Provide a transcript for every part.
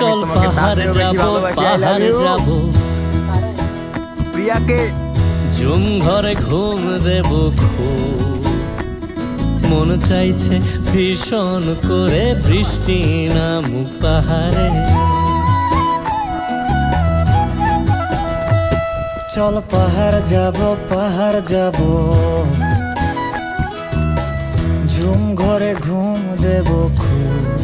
পাহাড় চেয়েও বেশি যাব পাহাড়. যাব। প্রিয়াকে জুম ঘরে ঘুম দেব মন চাইছে ভীষণ করে বৃষ্টি নামুক পাহাড়ে। চল পাহাড় যাব পাহাড় যাব। ঝুম ঘরে ঘুম দেব খুব।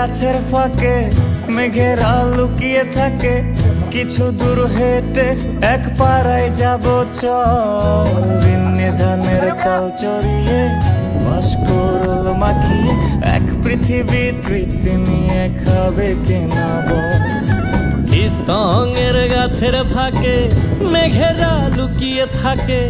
গাছের ফাঁকে মেঘের লুকিয়ে থাকে। কিছু দূর হেঁটে এক পাড়ায় যাব বিন্নি ধানের চাল চড়িয়ে ভাস্করল মাখিয়ে এক পৃথিবী তৃপ্তি নিয়ে খাবে কেনা বল। গাছের ফাঁকে মেঘেরা লুকিয়ে থাকে।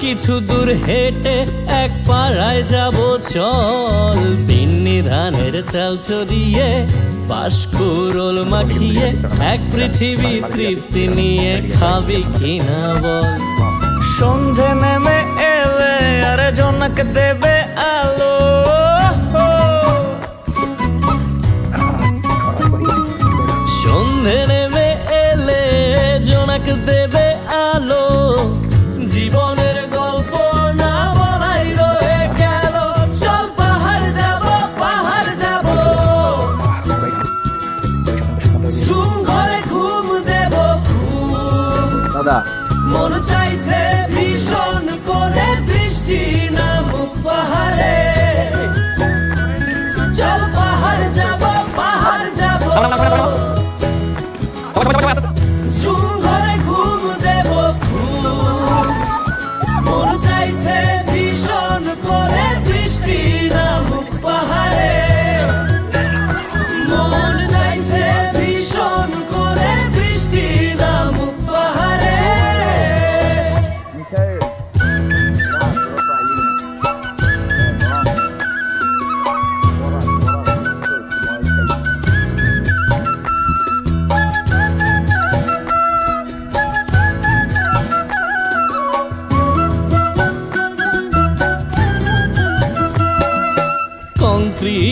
কিছু দূর হেঁটে এক পাড়ায় যাব, চল। পিন্নি ধানের চাল চড়িয়ে বাসকুরল মাখিয়ে এক পৃথিবী তৃপ্তি নিয়ে খাবি কিনা বল। সন্ধে নেমে এলে আর জনক দেবে আলো। দাদা। মন চাইছে ভীষণ করে বৃষ্টি নামুক পাহাড়ে চল পাহাড় যাব পাহাড় যাব।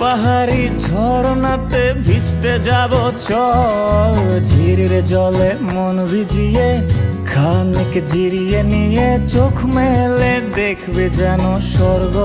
পাহাড়ি ঝর্ণাতে ভিজতে যাব চল ঝিরির জলে মন ভিজিয়ে খানিক জিরিয়ে নিয়ে চোখ মেলে দেখবে যেন স্বর্গ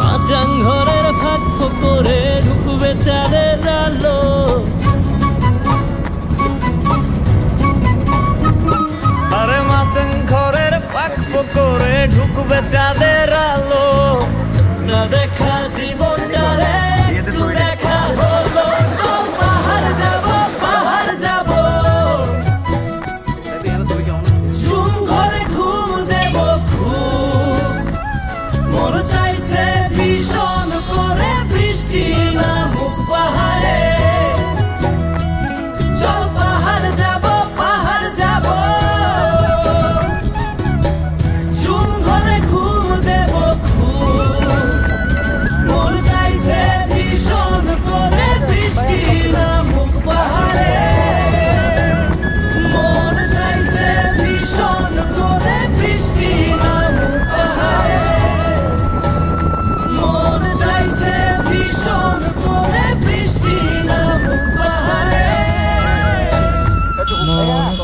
মাচাং ঘরের ভাগ করে ঢুকবে চাঁদের আলো। আরে মাচাং ঘরের ফাঁক করে ঢুকবে চাঁদের আলো।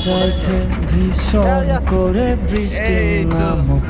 চাইছে ভীষণ করে বৃষ্টি নামক